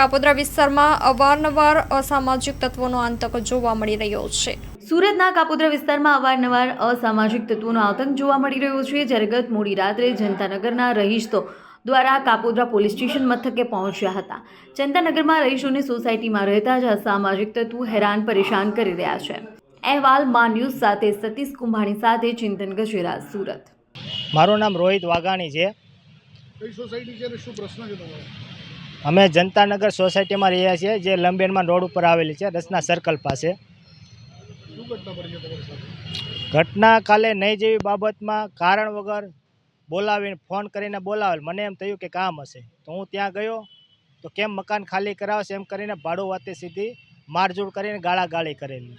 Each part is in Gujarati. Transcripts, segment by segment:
કાપોદ્રા વિસ્તારમાં અવારનવાર અસામાજિક તત્વોનો આતંક જોવા મળી રહ્યો છે. સુરતના કાપોદ્રા વિસ્તારમાં અવારનવાર અસામાજિક તત્વોનો આતંક જોવા મળી રહ્યો છે. જ્યારે ગત મોડી રાત્રે જનતાનગરના રહીશો દ્વારા કાપોદ્રા પોલીસ સ્ટેશન મથકે પહોંચ્યા હતા. જનતાનગરમાં રહીશોની સોસાયટીમાં રહેતા જ અસામાજિક તત્વો હેરાન પરેશાન કરી રહ્યા છે. અહેવાલ મા ન્યૂઝ સાથે સતીશ કુંભાણી સાથે ચિંતન ગજેરા સુરત. મારું નામ રોહિત વાઘાણી છે. કઈ સોસાયટી છે શું પ્રશ્ન છે તમારો? અમે જનતાનગર સોસાયટીમાં રહ્યા છીએ, જે લંબેનમાં રોડ ઉપર આવેલી છે, રસના સર્કલ પાસે. ઘટના કાલે નહીં જેવી બાબતમાં કારણ વગર બોલાવીને ફોન કરીને બોલાવેલ. મને એમ થયું કે કામ હશે. તો હું ત્યાં ગયો. તો કેમ મકાન ખાલી કરાવશે? એમ કરીને ભાડું વાતે સીધી મારઝૂડ કરીને ગાળાગાળી કરેલી.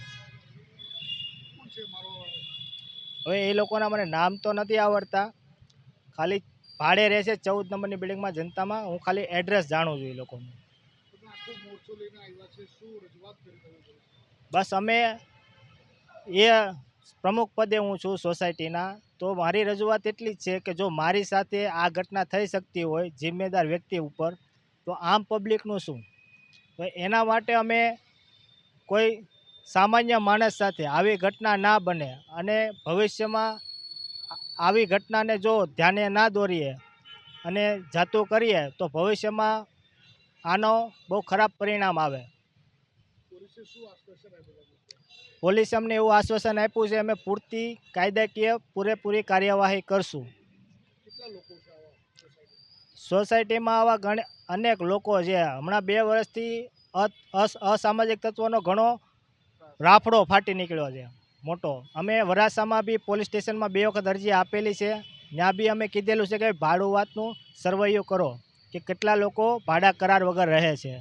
હવે એ લોકોના મને નામ તો નથી આવડતા. ખાલી ભાડે રહેશે ચૌદ નંબરની બિલ્ડિંગમાં જનતામાં. હું ખાલી એડ્રેસ જાણું છું એ લોકોનું? બસ અમે એ પ્રમુખ પદે હું છું સોસાયટીના. તો મારી રજૂઆત એટલી જ છે કે જો મારી સાથે આ ઘટના થઈ શકતી હોય, જિમ્મેદાર વ્યક્તિ ઉપર, તો આમ પબ્લિકનું શું? તો એના માટે અમે કોઈ સામાન્ય માણસ સાથે આવી ઘટના ના બને અને ભવિષ્યમાં આવી ઘટનાને જો ધ્યાને ના દોરીએ અને જાતું કરીએ તો ભવિષ્યમાં આનો બહુ ખરાબ પરિણામ આવે. પોલીસે અમને એવું આશ્વાસન આપ્યું છે અમે પૂરતી કાયદાકીય પૂરેપૂરી કાર્યવાહી કરશું. સોસાયટીમાં? આવા ઘણા અનેક લોકો છે. હમણાં બે વર્ષથી અસામાજિક તત્વોનો ઘણો રાફડો ફાટી નીકળ્યો છે. મોટો. અમે વરાસામાં બી પોલીસ સ્ટેશનમાં બે વખત અરજી આપેલી છે. ત્યાં બી અમે કીધેલું છે કે ભાડું વાતનું સર્વૈયું કરો, કે કેટલા લોકો ભાડા કરાર વગર રહે છે.